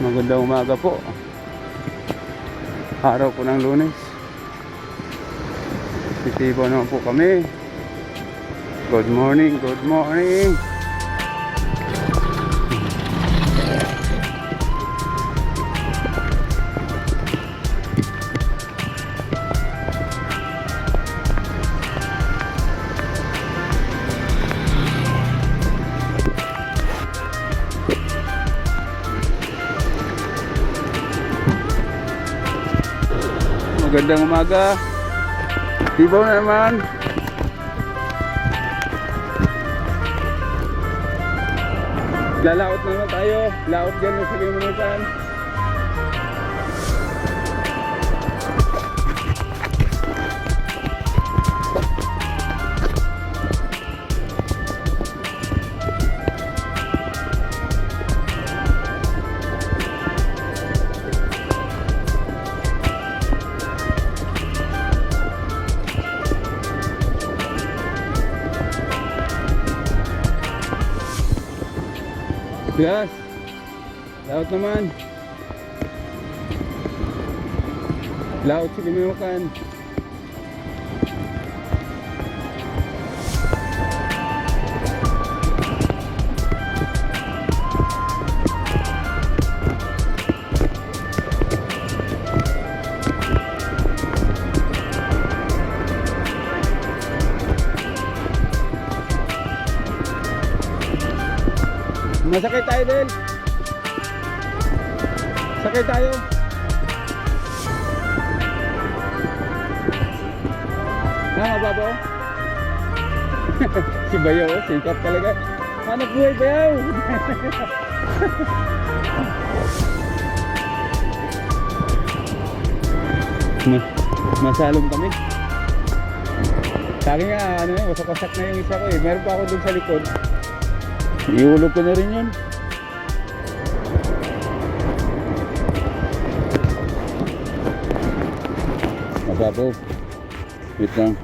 Magandang umaga po. Araw po ng lunes. Titibo naman po kami. Good morning, good morning. Magandang umaga. Na naman. Lalaot naman tayo. Laot dyan sa limunutan. Yes. Laot naman. Laot sa limunutan. Masakay tayo din. Sakay tayo. Ha, mababaw? si Bayo, oh, sikap talaga. Hanap buhay, Bayaw! Ma- masalong kami. Sa nga, ano yun, wasak-wasak na yung isa ko eh. Meron pa ako dun sa likod. Iulog ko na rin yun. Mababaw. Wait lang.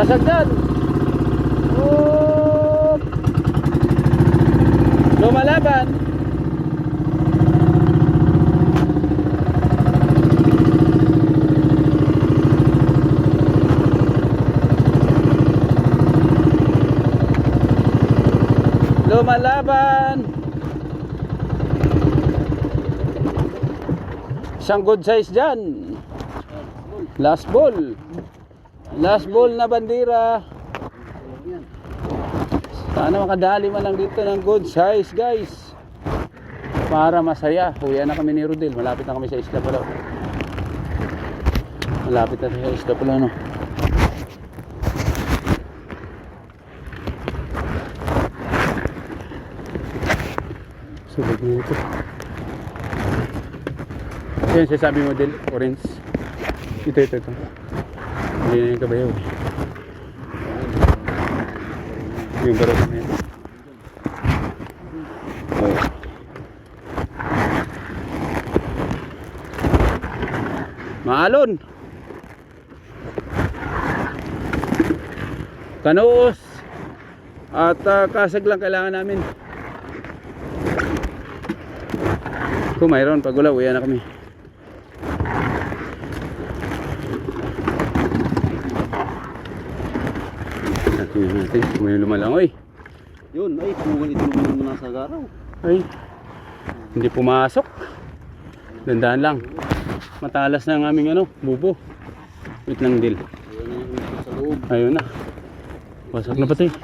Nasag dyan. Op. Lumalaban. Lumalaban. Isang good size dyan. Last ball. Last ball na bandira. Sana makadali man lang dito ng good size guys. Para masaya. Uwi na kami ni Rodel. Malapit na kami sa isla pala. Malapit na sa isla pala no. Sulit na ito. Yan, sasabi mo din, orange. Ito, ito, ito. Na yung kabayaw. Yung barok na yan. Oh. Maalon! Kanoos! At ah, kasag lang kailangan namin. Kung mayroon, pag wala, uwi na kami. Tingnan natin kung may lumalangoy. Yun, ay, kung ito naman mo nasa garaw. Ay, hindi pumasok. Dandaan lang. Matalas na ang aming ano, bubo. Wait lang, Dil. Ayun na. Ayun na. Na pati. Na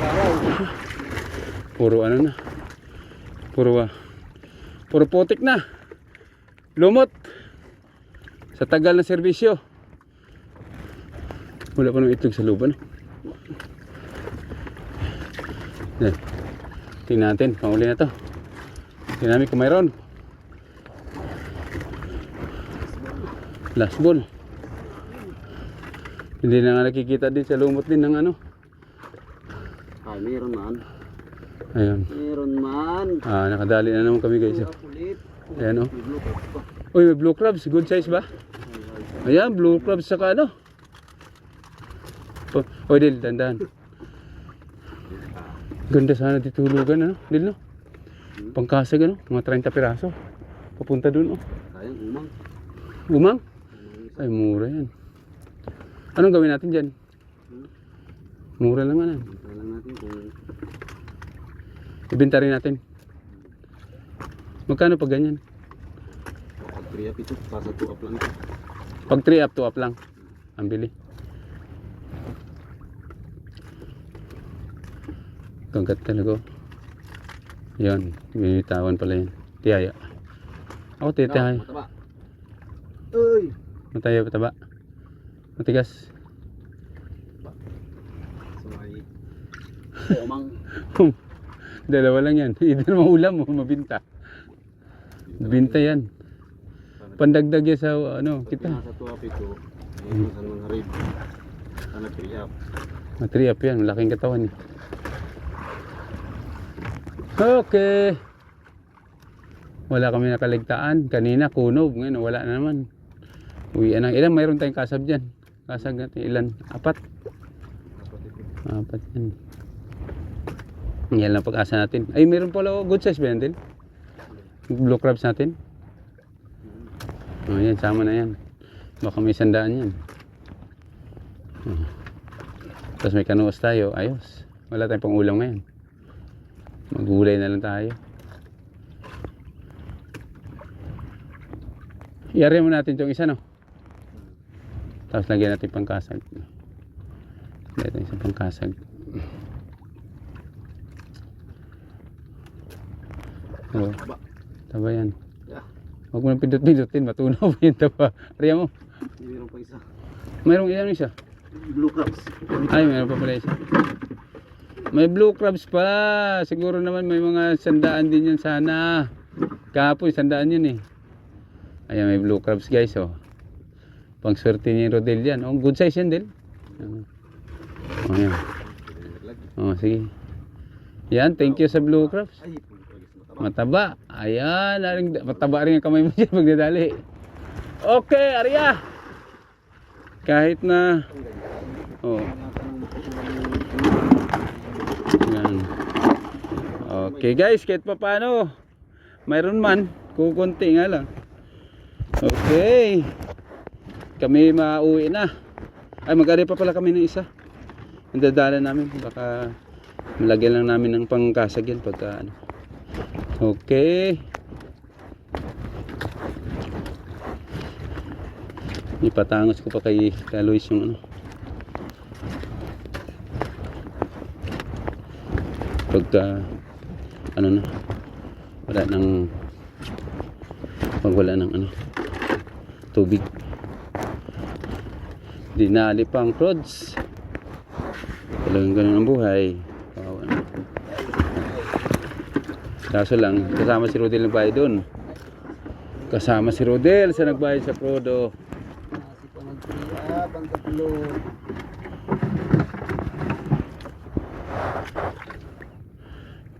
garaw. Puro ano na. Puro ah. Puro putik na. Lumot. Sa tagal ng serbisyo. Wala pa ng itlog sa loob ano. Yan. Tingnan natin. Panguli na to. Tingnan namin kung mayroon. Last ball. Hindi na nga nakikita din sa lumot din ng ano. Ay, meron man. Ayun. Meron man. Ah, nakadali na naman kami guys. oh. Ayan oh. Cap pa. Uy, may blue crabs. Good size ba? Ayan, blue crabs saka ano. Oh, oh Dil, dandan. Ganda sana ditulugan, ano? Dil, no? Pangkasag, ano? Mga 30 piraso. Papunta dun, oh. Sayang, umang. Umang? Ay, mura yan. Anong gawin natin dyan? Mura lang. Hintayin lang natin kung Ibenta rin natin. Magkano pag ganyan? pag triyap ito, pasa 2 up lang. Pag 3 up, 2 up lang. Ang bili. Kagat talaga. Yan. Binitawan pala yan. Tiyaya. Ako titiyaya. Mataba. Uy! Mataya pa taba. Matigas. Sumay. Umang. Dalawa lang yan. Either maulam o mabinta. Binta yan. Pandagdag yan sa ano, kita. 2 up ito, ayun sa mga harib. Sana triyap. Matri up yan. Malaking katawan eh. Okay. Wala kami nakaligtaan. Kanina kunob. Ngayon wala na naman. Uwi na. Ilan mayroon tayong kasab dyan? Kasab natin ilan? Apat. Apat yan. Yan lang pag-asa natin. Ay, meron pala oh, good size ba yan din? Blue crabs natin? Oh, yan, sama na yan. Baka may sandaan yan. Oh. Tapos may kanuos tayo, ayos. Wala tayong pang ulam ngayon. Magulay na lang tayo. Iari mo natin itong isa, no? Tapos lagyan natin pangkasag. Lagyan natin isang pangkasag. Oh, Taba. yan. Huwag mo nang pindot-pindotin, matunaw pa yung taba. Ariya mo, Meron pa isa. mayroong ilan isa? Blue crabs. Ay, mayroon pa pala isa. May blue crabs pa. Siguro naman may mga sandaan din yan sana. Kahapon, sandaan yun eh. Ayan, may blue crabs guys, oh. Pang swerte ni Rodel yan. Oh, good size yan, Del. Oh. Oh, sige. Yan, thank you sa blue crabs. Mataba. Ayan, aring, mataba rin ang kamay mo dyan magdadali. Okay, Arya. Kahit na... Oh. Yan. Okay guys, kahit pa paano, mayroon man, kukunti nga lang. Okay. Kami mauwi na. Ay, mag pa pala kami ng isa. Ang dadala namin, baka malagyan lang namin ng pangkasag yan pagka ano. Okay. Ipatangos ko pa kay, kay Luis yung ano. Pagka ano na wala nang pag wala ng ano tubig dinali pang rods talagang ganun ang buhay Kawawa na. Kaso lang, kasama si Rodel nagbayad doon. Kasama si Rodel sa nagbayad sa Prodo.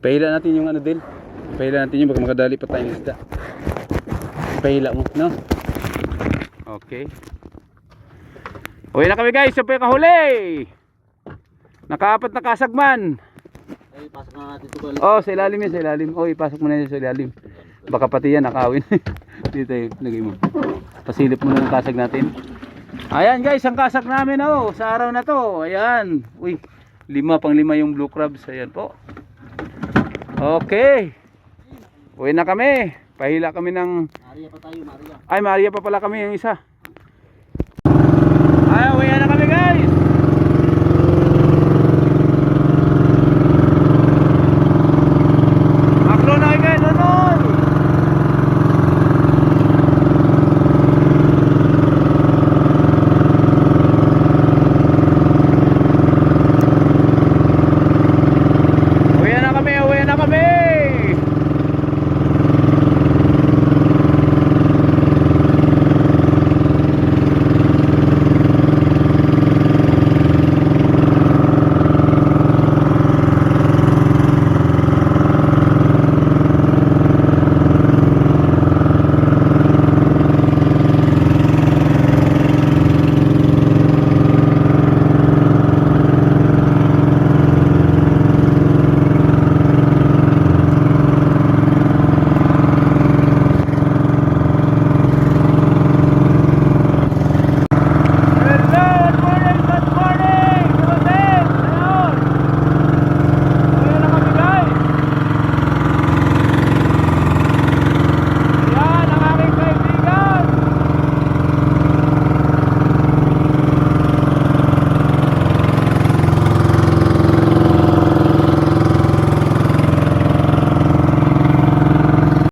Pahila natin yung ano Del. Pahila natin yung baka makadali pa tayong isda. Pahila mo, no? Okay. Uwi na kami guys, yung kahuli. Nakaapat na kasagman. Ay, pasok na natin ito. Oh, sa ilalim yan, sa ilalim. Oh, ipasok mo na yan sa ilalim. Baka pati yan, nakawin. Dito yun, lagay mo. Pasilip mo na ng kasag natin. Ayan guys, ang kasag namin oh, sa araw na to. Ayan. Uy, lima pang lima yung blue crabs. Ayan po. Okay. Uwi na kami. Pahila kami ng... Maria pa tayo, Maria. Ay, Maria pa pala kami yung isa.